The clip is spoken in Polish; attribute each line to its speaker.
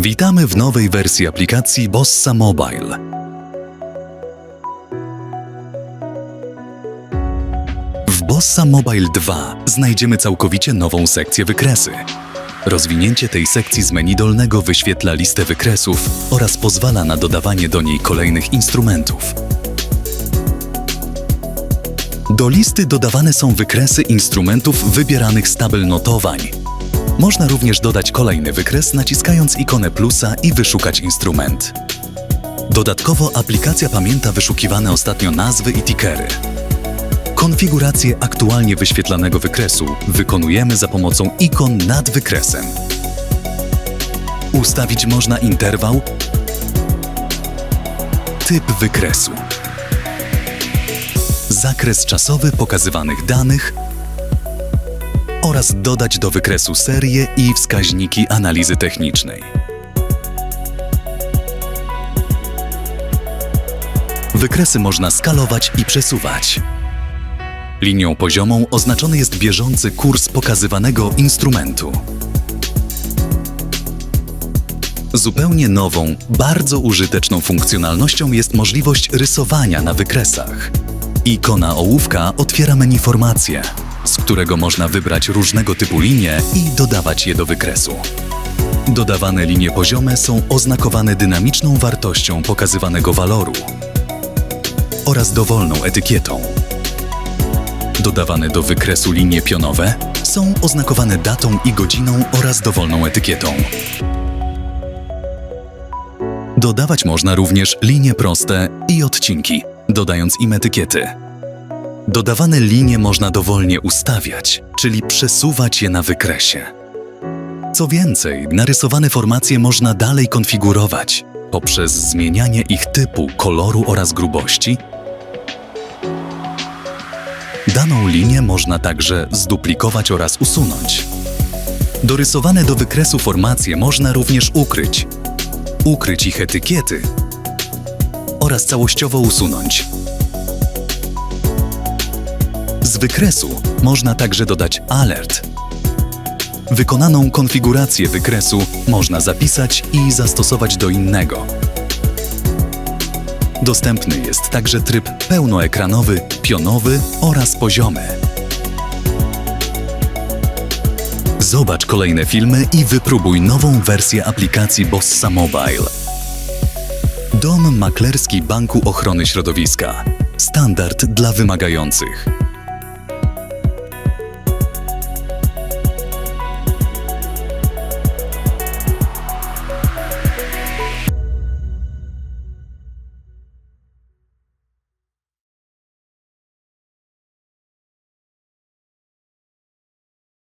Speaker 1: Witamy w nowej wersji aplikacji Bossa Mobile. W Bossa Mobile 2 znajdziemy całkowicie nową sekcję wykresy. Rozwinięcie tej sekcji z menu dolnego wyświetla listę wykresów oraz pozwala na dodawanie do niej kolejnych instrumentów. Do listy dodawane są wykresy instrumentów wybieranych z tabel notowań. Można również dodać kolejny wykres naciskając ikonę plusa i wyszukać instrument. Dodatkowo aplikacja pamięta wyszukiwane ostatnio nazwy i tickery. Konfigurację aktualnie wyświetlanego wykresu wykonujemy za pomocą ikon nad wykresem. Ustawić można interwał, typ wykresu, zakres czasowy pokazywanych danych oraz dodać do wykresu serię i wskaźniki analizy technicznej. Wykresy można skalować i przesuwać. Linią poziomą oznaczony jest bieżący kurs pokazywanego instrumentu. Zupełnie nową, bardzo użyteczną funkcjonalnością jest możliwość rysowania na wykresach. Ikona ołówka otwiera menu formacje, z którego można wybrać różnego typu linie i dodawać je do wykresu. Dodawane linie poziome są oznakowane dynamiczną wartością pokazywanego waloru oraz dowolną etykietą. Dodawane do wykresu linie pionowe są oznakowane datą i godziną oraz dowolną etykietą. Dodawać można również linie proste i odcinki, dodając im etykiety. Dodawane linie można dowolnie ustawiać, czyli przesuwać je na wykresie. Co więcej, narysowane formacje można dalej konfigurować poprzez zmienianie ich typu, koloru oraz grubości. Daną linię można także zduplikować oraz usunąć. Dorysowane do wykresu formacje można również ukryć, ukryć ich etykiety oraz całościowo usunąć. Wykresu można także dodać alert. Wykonaną konfigurację wykresu można zapisać i zastosować do innego. Dostępny jest także tryb pełnoekranowy, pionowy oraz poziomy. Zobacz kolejne filmy i wypróbuj nową wersję aplikacji Bossa Mobile. Dom maklerski Banku Ochrony Środowiska. Standard dla wymagających.